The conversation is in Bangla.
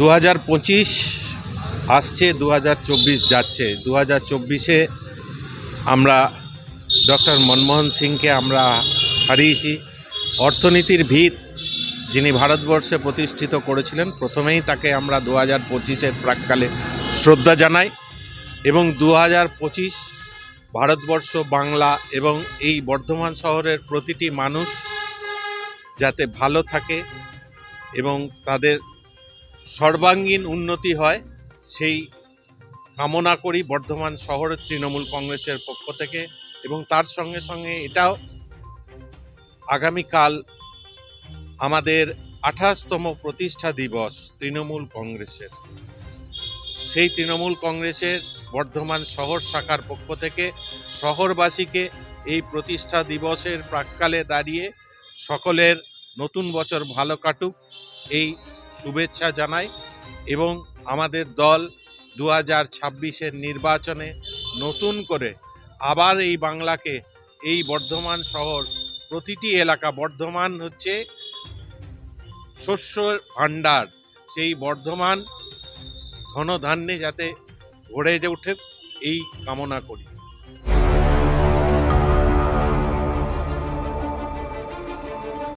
দু হাজার পঁচিশ আসছে দু হাজার চব্বিশ যাচ্ছে। দু হাজার চব্বিশে আমরা ডক্টর মনমোহন সিংকে আমরা হারিয়েছি। অর্থনীতির ভিত যিনি ভারতবর্ষে প্রতিষ্ঠিত করেছিলেন, প্রথমেই তাকে আমরা দু হাজার পঁচিশের প্রাককালে শ্রদ্ধা জানাই এবং দু হাজার পঁচিশ ভারতবর্ষ, বাংলা এবং এই বর্ধমান শহরের প্রতিটি মানুষ যাতে ভালো থাকে এবং তাদের সর্বাঙ্গীন উন্নতি হয়, সেই কামনা করি বর্ধমান শহরের তৃণমূল কংগ্রেসের পক্ষ থেকে এবং তার সঙ্গে সঙ্গে এটাও আগামীকাল আমাদের আঠাশতম প্রতিষ্ঠা দিবস তৃণমূল কংগ্রেসের। সেই তৃণমূল কংগ্রেসের বর্ধমান শহর শাখার পক্ষ থেকে শহরবাসীকে এই প্রতিষ্ঠা দিবসের প্রাককালে দাঁড়িয়ে সকলের নতুন বছর ভালো কাটুক, এই শুভেচ্ছা জানাই এবং আমাদের দল দু হাজার ছাব্বিশের নির্বাচনে নতুন করে আবার এই বাংলাকে, এই বর্ধমান শহর, প্রতিটি এলাকা, বর্ধমান হচ্ছে শস্যের ভাণ্ডার। সেই বর্ধমান ধনধান্যে যাতে ভরে ওঠে এই কামনা করি।